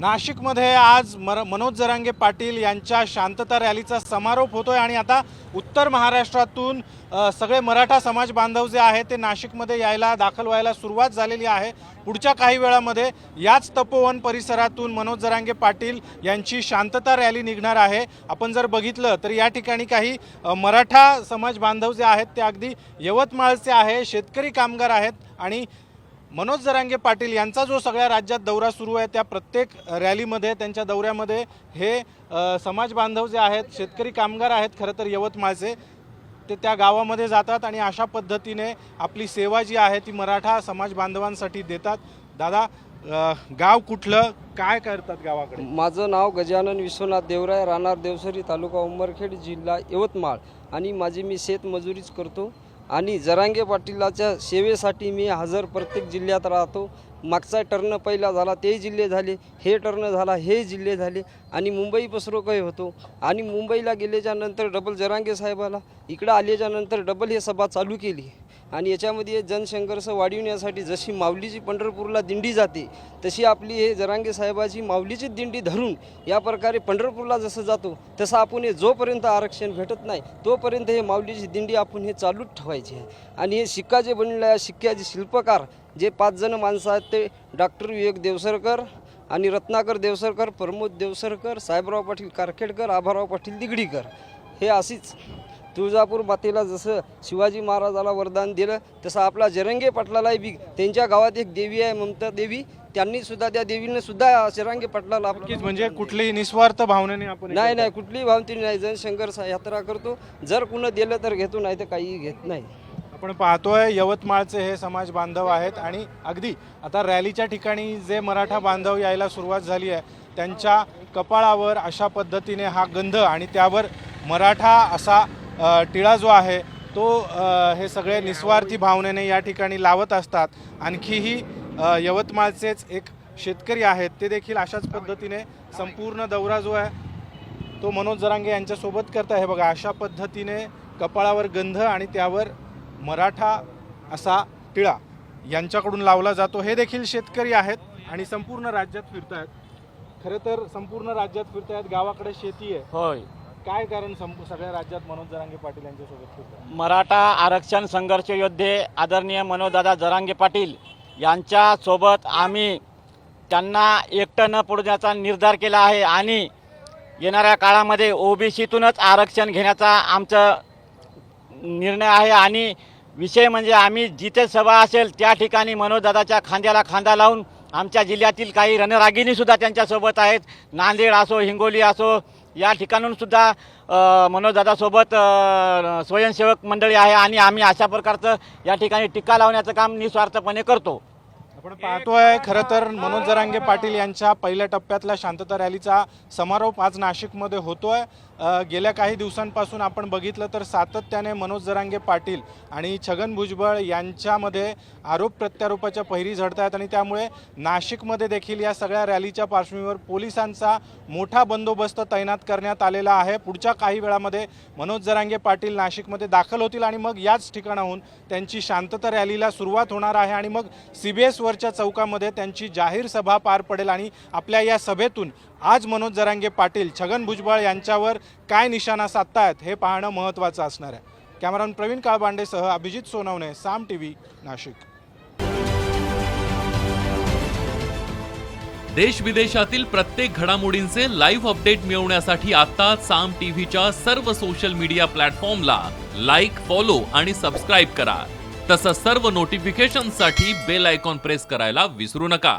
नाशिकमध्ये आज मर मनोज जरांगे पाटील यांच्या शांतता रॅलीचा समारोप होतोय आणि आता उत्तर महाराष्ट्रातून सगळे मराठा समाज बांधव जे आहे ते नाशिकमध्ये यायला दाखल व्हायला सुरुवात झालेली आहे. पुढच्या काही वेळामध्ये याच तपोवन परिसरातून मनोज जरांगे पाटील यांची शांतता रॅली निघणार आहे. आपण जर बघितलं तर या ठिकाणी काही मराठा समाज बांधव जे आहेत ते अगदी यवतमाळचे आहे शेतकरी कामगार आहेत आणि मनोज जरांगे पाटील यांचा जो सगळ्या राज्यात दौरा सुरू आहे त्या प्रत्येक रॅलीमध्ये त्यांच्या दौऱ्यामध्ये हे समाज बांधव जे आहेत शेतकरी कामगार आहेत खरं तर यवतमाळचे ते त्या गावामध्ये जातात आणि अशा पद्धतीने आपली सेवा जी आहे ती मराठा समाज बांधवांसाठी देतात. दादा गाव कुठलं काय करतात गावाकडे? माझं नाव गजानन विश्वनाथ देवराय राहणार देवसरी तालुका उंबरखेड जिल्हा यवतमाळ. आणि माझी मी शेतमजुरीच करतो. आणि जरांगे पाटीलाच्या सेवेसाठी मी हजर प्रत्येक जिल्ह्यात राहतो. मागचा टर्न पहिला झाला ते जिल्हे झाले हे टर्न झाला हे जिल्हे झाले आणि मुंबई पसरोकही होतो. आणि मुंबईला गेल्याच्यानंतर डबल जरांगे साहेबाला इकडं आल्याच्यानंतर डबल हे सभा चालू केली. आणि याच्यामध्ये जनसंघर्ष वाढविण्यासाठी जशी माऊलीची पंढरपूरला दिंडी जाते तशी आपली हे जरांगे साहेबाची माऊलीची दिंडी धरून या प्रकारे पंढरपूरला जसं जातो तसं आपण हे जोपर्यंत आरक्षण भेटत नाही तोपर्यंत हे माऊलीची दिंडी आपण हे चालूच ठेवायची आहे. आणि हे शिक्का जे बनलेलं आहे शिक्क्याचे शिल्पकार जे पाच जण माणसं आहेत ते डॉक्टर विवेक देवसरकर आणि रत्नाकर देवसरकर प्रमोद देवसरकर साहेबराव पाटील कारखेडकर आभाराव पाटील दिगडीकर हे अशीच तुळजापूर मातेला जसं शिवाजी महाराजाला वरदान दिलं तसं आपला जरंगे पाटलालाही बी त्यांच्या गावात एक देवी आहे ममता देवी. त्यांनी सुद्धा त्या देवीने सुद्धा जरंगे पाटलाला म्हणजे कुठलीही निस्वार्थ भावनेने आपण नाही. नाही कुठलीही भावती नाही. जनशंकर यात्रा करतो जर कुणं दिलं तर घेतो नाही तर काही घेत नाही. आपण पाहतोय यवतमाळचे हे समाज बांधव आहेत आणि अगदी आता रॅलीच्या ठिकाणी जे मराठा बांधव यायला सुरुवात झाली आहे त्यांच्या कपाळावर अशा पद्धतीने हा गंध आणि त्यावर मराठा असा टिळा जो आहे तो हे सगळे निस्वार्थी भावनेने या ठिकाणी लावत असतात. आणखीही यवतमाळचेच एक शेतकरी आहेत ते देखील अशाच पद्धतीने संपूर्ण दौरा जो आहे तो मनोज जरांगे यांच्यासोबत करत आहे. बघा अशा पद्धतीने कपाळावर गंध आणि त्यावर मराठा असा टिळा यांच्याकडून लावला जातो. हे देखील शेतकरी आहेत आणि संपूर्ण राज्यात फिरत आहेत खरं तर संपूर्ण राज्यात फिरत आहेत गावाकडे शेती आहे. होय. काय कारण संप सगळ्या राज्यात मनोज जरांगे पाटील यांच्यासोबत मराठा आरक्षण संघर्ष योद्धे आदरणीय मनोजदादा जरांगे पाटील यांच्यासोबत आम्ही त्यांना एकटं न पडण्याचा निर्धार केला आहे आणि येणाऱ्या काळामध्ये ओबीसीतूनच आरक्षण घेण्याचा आमचं निर्णय आहे. आणि विषय म्हणजे आम्ही जिथे सभा असेल त्या ठिकाणी मनोजदादाच्या खांद्याला खांदा लावून आमच्या जिल्ह्यातील काही रणरागिणीसुद्धा त्यांच्यासोबत आहेत. नांदेड असो हिंगोली असो या ठिकाणून सुद्धा मनोजदादासोबत स्वयंसेवक मंडळी आहे आणि आम्ही अशा प्रकारचं या ठिकाणी टीका लावण्याचं काम निस्वार्थपणे करतो. आपण पाहतोय खरं तर मनोज जरांगे पाटील यांच्या पहिल्या टप्प्यातल्या शांतता रॅलीचा समारोप आज नाशिकमध्ये होतोय. गेल्या काही दिवसांपासून आपण बघितलं तर सातत्याने मनोज जरांगे पाटील आणि छगन भुजबळ यांच्यामध्ये आरोप प्रत्यारोपाच्या पहिरी झडत आहेत आणि त्यामुळे नाशिकमध्ये देखील या सगळ्या रॅलीच्या पार्श्वभूमीवर पोलिसांचा मोठा बंदोबस्त तैनात करण्यात आलेला आहे. पुढच्या काही वेळामध्ये मनोज जरांगे पाटील नाशिकमध्ये दाखल होतील आणि मग याच ठिकाणाहून त्यांची शांतता रॅलीला सुरुवात होणार आहे आणि मग सी बी एसवरच्या चौकामध्ये त्यांची जाहीर सभा पार पडेल आणि आपल्या या सभेतून आज मनोज जरांगे पाटील छगन भुजबळ यांच्यावर काय निशाणा साधतायत हे पाहणं महत्त्वाचं असणार आहे. कॅमेरामन प्रवीण काळबांडेसह अभिजित सोनवणे साम टी व्ही नाशिक. देश विदेशातील प्रत्येक घडामोडींचे लाईव्ह अपडेट मिळवण्यासाठी आता साम टीव्हीच्या सर्व सोशल मीडिया प्लॅटफॉर्मला लाईक फॉलो आणि सबस्क्राईब करा. तसंच सर्व नोटिफिकेशनसाठी बेल आयकॉन प्रेस करायला विसरू नका.